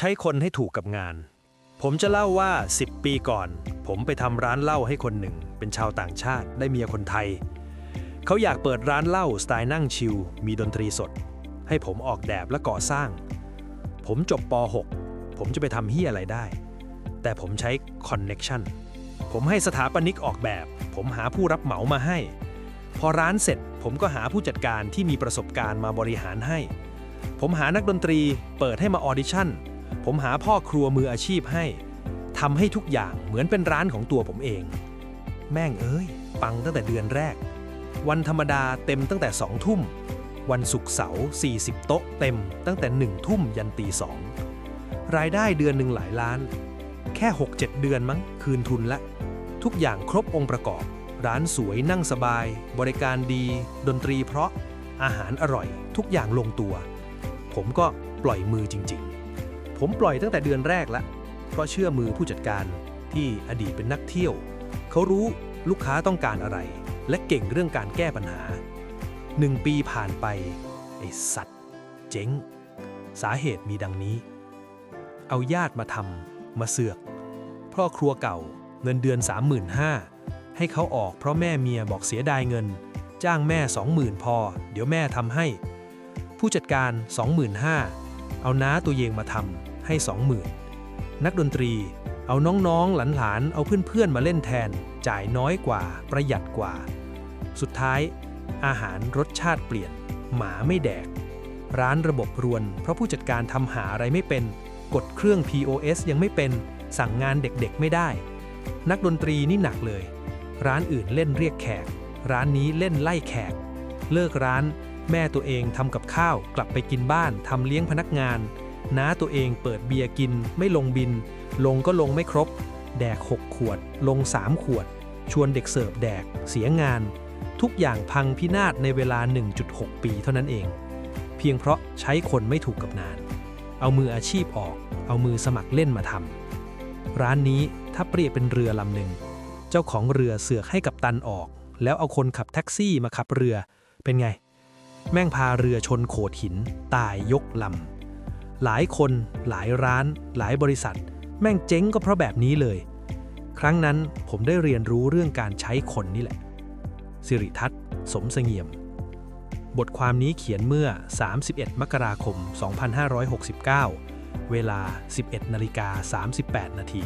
ใช้คนให้ถูกกับงาน ผมจะเล่าว่า 10 ปีก่อน ผมไปทำร้านเหล้าให้คนหนึ่ง เป็นชาวต่างชาติได้เมียคนไทย เขาอยากเปิดร้านเหล้าสไตล์นั่งชิลมีดนตรีสด ให้ผมออกแบบและก่อสร้าง ผมจบป .6 ผมจะไปทำเฮียอะไรได้ แต่ผมใช้คอนเน็ชันผมให้สถาปนิกออกแบบ ผมหาผู้รับเหมามาให้ พอร้านเสร็จผมก็หาผู้จัดการที่มีประสบการณ์มาบริหารให้ ผมหานักดนตรีเปิดให้มาออดิชั่น ผมหาพ่อครัวมืออาชีพให้ทำให้ทุกอย่างเหมือนเป็นร้านของตัวผมเอง แม่งเอ้ย ปังตั้งแต่เดือนแรก วันธรรมดาเต็มตั้งแต่สองทุ่ม วันศุกร์เสาร์40 โต๊ะเต็มตั้งแต่หนึ่งทุ่มยันตีสองรายได้เดือนหนึ่งหลายล้าน แค่ 6-7 เดือนมั้งคืนทุนละ ทุกอย่างครบองค์ประกอบ ร้านสวยนั่งสบาย บริการดี ดนตรีเพราะอาหารอร่อย ทุกอย่างลงตัว ผมก็ปล่อยมือจริง ๆ ผมปล่อยตั้งแต่เดือนแรกละ เพราะเชื่อมือผู้จัดการที่อดีตเป็นนักเที่ยว เขารู้ลูกค้าต้องการอะไร และเก่งเรื่องการแก้ปัญหาหนึ่งปีผ่านไป ไอ้สัตว์ เจ๊ง สาเหตุมีดังนี้ เอาญาติมาทำมาเสือก พ่อครัวเก่าเงินเดือน 35,000 ให้เขาออกเพราะแม่เมียบอกเสียดายเงิน จ้างแม่ 20,000 พอ เดี๋ยวแม่ทำให้ ผู้จัดการ 25,000 เอาน้าตัวเองมาทำให้20,000นักดนตรี เอาน้องๆหลานๆเอาเพื่อนๆมาเล่นแทน จ่ายน้อยกว่า ประหยัดกว่า สุดท้าย อาหารรสชาติเปลี่ยน หมาไม่แดก ร้านระบบรวน เพราะผู้จัดการทำหาอะไรไม่เป็น กดเครื่อง POS ยังไม่เป็น สั่งงานเด็กๆไม่ได้ นักดนตรีนี่หนักเลย ร้านอื่นเล่นเรียกแขก ร้านนี้เล่นไล่แขก เลิกร้าน แม่ตัวเองทำกับข้าวกลับไปกินบ้านทำเลี้ยงพนักงาน น้าตัวเองเปิดเบียร์กินไม่ลงบิน ลงก็ลงไม่ครบ แดก 6 ขวด ลง 3 ขวด ชวนเด็กเสิร์ฟแดก เสียงาน ทุกอย่างพังพินาศในเวลา 1.6 ปีเท่านั้นเอง เพียงเพราะใช้คนไม่ถูกกับนาน เอามืออาชีพออก เอามือสมัครเล่นมาทำร้านนี้ถ้าเปรียบเป็นเรือลำหนึ่งเจ้าของเรือเสือกให้กับตันออก แล้วเอาคนขับแท็กซี่มาขับเรือเป็นไง แม่งพาเรือชนโขดหิน ตายยกลำ หลายคนหลายร้าน หลายบริษัท แม่งเจ๊งก็เพราะแบบนี้เลย ครั้งนั้นผมได้เรียนรู้เรื่องการใช้คนนี่แหละ สิริทัศน์ สมเสงี่ยม บทความนี้เขียนเมื่อ 31 มกราคม 2569 เวลา 11นาฬิกา38 นาที